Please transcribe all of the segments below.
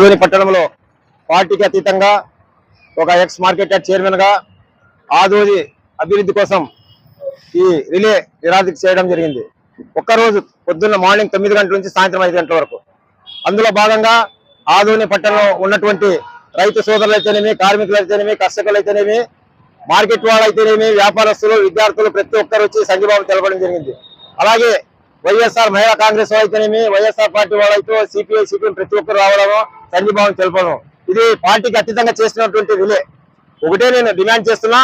ఆధుని పట్టణంలో పార్టీకి అతీతంగా ఒక ఎక్స్ మార్కెట్ యార్డ్ చైర్మన్గా అభివృద్ధి కోసం ఈ రిలే నిరాధిక చేయడం జరిగింది. ఒక్కరోజు పొద్దున్న మార్నింగ్ తొమ్మిది గంటల నుంచి సాయంత్రం ఐదు గంటల వరకు. అందులో భాగంగా ఆదోని పట్టణంలో ఉన్నటువంటి రైతు సోదరులు అయితేనేమి కార్మికులు అయితేనేమి కర్షకులు అయితేనేమి మార్కెట్ వాళ్ళు అయితేనేమి వ్యాపారస్తులు విద్యార్థులు ప్రతి ఒక్కరు వచ్చి సంఘీభావం తెలపడం జరిగింది. అలాగే వైఎస్ఆర్ మహిళా కాంగ్రెస్ వాళ్ళు అయితేనేమి వైఎస్ఆర్ పార్టీ వాళ్ళైతే సిపిఐ సిపిఎం ప్రతి ఒక్కరు రావడము సంఘీభావం తెలపడం. ఇది పార్టీకి అతీతంగా చేసినటువంటి విలే ఒకటే నేను డిమాండ్ చేస్తున్నా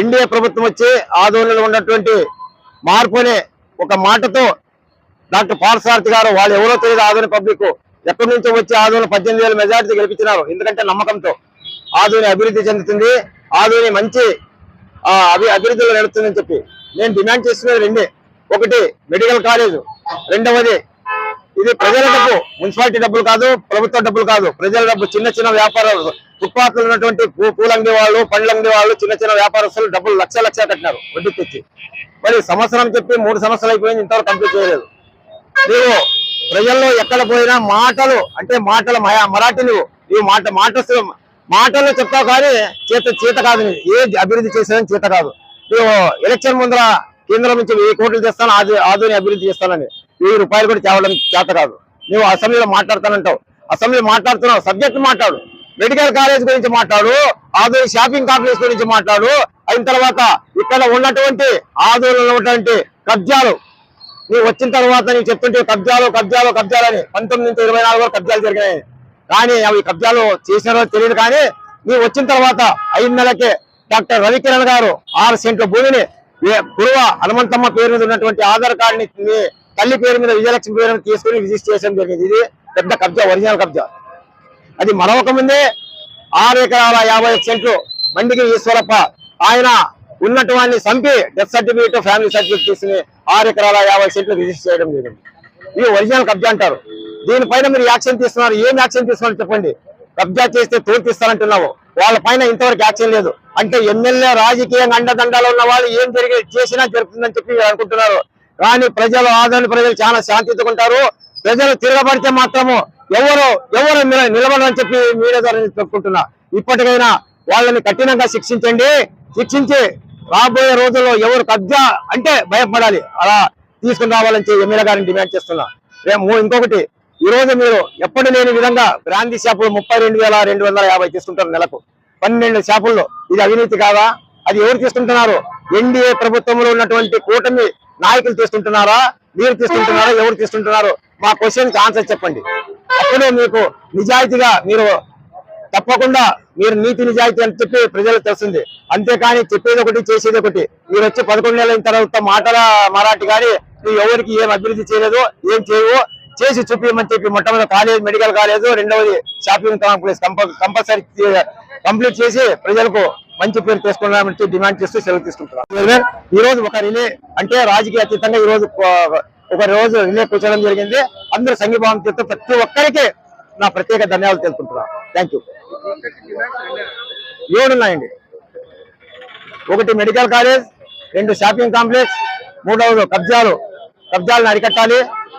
ఎన్డీఏ ప్రభుత్వం వచ్చి ఆందోళనలో ఉన్నటువంటి మార్పు అనే ఒక మాటతో డాక్టర్ పార్సారథి గారు వాళ్ళు ఎవరో తెలియదు ఆదోని పబ్లిక్ ఎక్కడి నుంచో వచ్చి ఆదోని పద్దెనిమిది వేల మెజార్టీ గెలిపించినారు. ఎందుకంటే నమ్మకంతో ఆదోని అభివృద్ధి చెందుతుంది ఆదోని మంచి అభి అభివృద్ధిలో నడుస్తుందని చెప్పి. నేను డిమాండ్ చేస్తున్నది రెండే. ఒకటి మెడికల్ కాలేజ్ రెండవది ఇది ప్రజల డబ్బు మున్సిపాలిటీ డబ్బులు కాదు ప్రభుత్వ డబ్బులు కాదు. ప్రజల డబ్బు చిన్న చిన్న వ్యాపారాలు. ఫుట్పాత్లో ఉన్నటువంటి పూ- పూల అంగడి వాళ్ళు పండ్ల అంగడి వాళ్ళు చిన్న చిన్న వ్యాపారస్తులు డబ్బులు లక్ష లక్ష కట్టినారు వడ్డీ తెచ్చి. మరి సంవత్సరం చెప్పి మూడు సంవత్సరాలు అయిపోయింది ఇంతవరకు కంప్లీట్ చేయలేదు. నీవు ప్రజల్లో ఎక్కడ పోయినా మాటలు అంటే మాటల మయా- మరాఠీ నువ్వు ఈ మాట మాటలు మాటల్లో చెప్తావు కానీ చేత చేత కాదు నీవు. ఏ అభివృద్ధి చేసేదని చేత కాదు. నువ్వు ఎలక్షన్ ముందర కేంద్రం నుంచి వెయ్యి కోట్లు చేస్తాను ఆది ఆధుని అభివృద్ధి చేస్తానని. వెయ్యి రూపాయలు కూడా తేవడం చేత కాదు. నువ్వు అసెంబ్లీలో మాట్లాడతానంటావు. అసెంబ్లీ మాట్లాడుతున్నావు. సబ్జెక్ట్ మాట్లాడు. మెడికల్ కాలేజ్ గురించి మాట్లాడు. ఆధునిక షాపింగ్ కాంప్లెక్స్ గురించి మాట్లాడు. అయిన తర్వాత ఇక్కడ ఉన్నటువంటి ఆధునిలో ఉన్నటువంటి కబ్జాలు. నువ్వు వచ్చిన తర్వాత నీవు చెప్తుంటే కబ్జాలు కబ్జాలు కబ్జాలు అని పంతొమ్మిది నుంచి ఇరవై నాలుగు వరకు కబ్జాలు జరిగాయి కానీ అవి కబ్జాలు చేసినారో తెలియదు కానీ నీవు వచ్చిన తర్వాత ఐదు నెలలకే డాక్టర్ రవికిరణ్ గారు ఆరు సెంట్ల భూమిని గురువ హనుమంతమ్మ పేరు మీద ఉన్నటువంటి ఆధార్ కార్డుని తల్లి పేరు మీద విజయలక్ష్మి పేరు మీద తీసుకుని రిజిస్టర్ చేయడం జరిగింది. ఇది పెద్ద కబ్జా ఒరిజినల్ కబ్జా. అది మరొక ముందే ఆరు ఎకరాల యాభై సెంట్లు బండికి ఈశ్వరప్ప. ఆయన ఉన్నటువంటి చంపి డెత్ సర్టిఫికేట్ ఫ్యామిలీ సర్టిఫికేట్ తీసుకుని ఆరు ఎకరాల యాభై సెంట్లు రిజిస్టర్ చేయడం జరిగింది. ఇది ఒరిజినల్ కబ్జా అంటారు. దీనిపైన మీరు యాక్షన్ తీసుకున్నారు. ఏం యాక్షన్ తీసుకున్నారు చెప్పండి? కబ్జా చేస్తే తోర్పిస్తారంటున్నావు వాళ్ళ పైన ఇంతవరకు యాక్షన్ లేదు. అంటే ఎమ్మెల్యే రాజకీయంగా అండదండాలు ఉన్న వాళ్ళు ఏం జరిగి చేసినా జరుగుతుందని చెప్పి అనుకుంటున్నారు. కానీ ప్రజలు ఆదరణ ప్రజలు చాలా శాంతించుకుంటారు ప్రజలు తిరగబడితే మాత్రము ఎవరు ఎవరు నిల- చెప్పి మీడియా ద్వారా చెప్పుకుంటున్నా. ఇప్పటికైనా వాళ్ళని కఠినంగా శిక్షించండి. శిక్షించి రాబోయే రోజుల్లో ఎవరు కబ్జా అంటే భయపడాలి. అలా తీసుకుని రావాలని ఎమ్మెల్యే గారిని డిమాండ్ చేస్తున్నా. రేపు ఇంకొకటి ఈ రోజు మీరు ఎప్పుడు లేని విధంగా బ్రాందీ షాపులు ముప్పై రెండు వేల రెండు వందల యాభై తీసుకుంటారు నెలకు. పన్నెండు షాపుల్లో. ఇది అవినీతి కాదా? అది ఎవరు తీసుకుంటున్నారు? ఎన్డీఏ ప్రభుత్వంలో ఉన్నటువంటి కూటమి నాయకులు తీసుకుంటున్నారా మీరు తీసుకుంటున్నారా ఎవరు తీసుకుంటున్నారు మా క్వశ్చన్కి ఆన్సర్ చెప్పండి. అప్పుడే మీకు నిజాయితీగా మీరు తప్పకుండా మీరు నీతి నిజాయితీ అని చెప్పి ప్రజలకు తెలుస్తుంది. అంతేకాని చెప్పేది ఒకటి చేసేది ఒకటి. మీరు వచ్చి పదకొండు నెలల తర్వాత మాటల మరాఠీ కానీ నువ్వు ఎవరికి ఏం అభివృద్ధి చేయలేదు ఏం చేయవు చేసి చూపించమని చెప్పి మొట్టమొదటి కాలేజ్ మెడికల్ కాలేజ్ రెండవది షాపింగ్ కాంప్లెక్స్ కంపల్సరీ కంప్లీట్ చేసి ప్రజలకు మంచి పేరు తీసుకున్నామని డిమాండ్ చేస్తూ సెలవు తీసుకుంటున్నాం. ఈ రోజు ఒక రిలే అంటే రాజకీయ అతీతంగా ఈ రోజు ఒక- రోజు రిలే కూర్చోవడం జరిగింది. అందరూ సంఘీభావం చేస్తూ ప్రతి ఒక్కరికి నా ప్రత్యేక ధన్యవాదాలు తెలుపుకుంటున్నాను థ్యాంక్ యూ ఏడు ఉన్నాయండి. ఒకటి మెడికల్ కాలేజ్ రెండు షాపింగ్ కాంప్లెక్స్ మూడవది కబ్జాలు. కబ్జాలను అరికట్టాలి.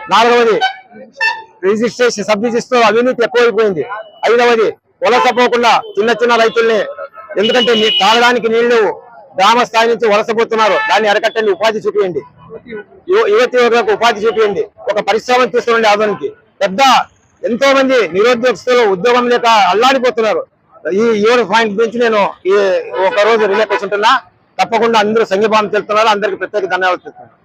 నాలుగవది రిజిస్ట్రేషన్ సబ్ రిజిస్టర్ అవినీతి ఎక్కువైపోయింది. ఐదవది వలస పోకుండా చిన్న చిన్న రైతుల్ని ఎందుకంటే నీ- తాగడానికి నీళ్ళు గ్రామ స్థాయి నుంచి వలసపోతున్నారు. దాన్ని అరకట్టండి ఉపాధి చూపించండి యువతి యువకులకు ఉపాధి చూపించండి ఒక పరిశ్రమ తీసుకురండి ఆధునికి పెద్ద ఎంతో మంది నిరుద్యోగస్తులు ఉద్యోగం లేక అల్లాడిపోతున్నారు. ఈ ఏడు పాయింట్ గురించి నేను ఈ ఒక రోజు రిలేక్ కూర్చుంటున్నా తప్పకుండా అందరూ సంఘీభావం తెలుపుతున్నారు. అందరికి ప్రత్యేక ధన్యవాదాలు తెలుపుతున్నాను.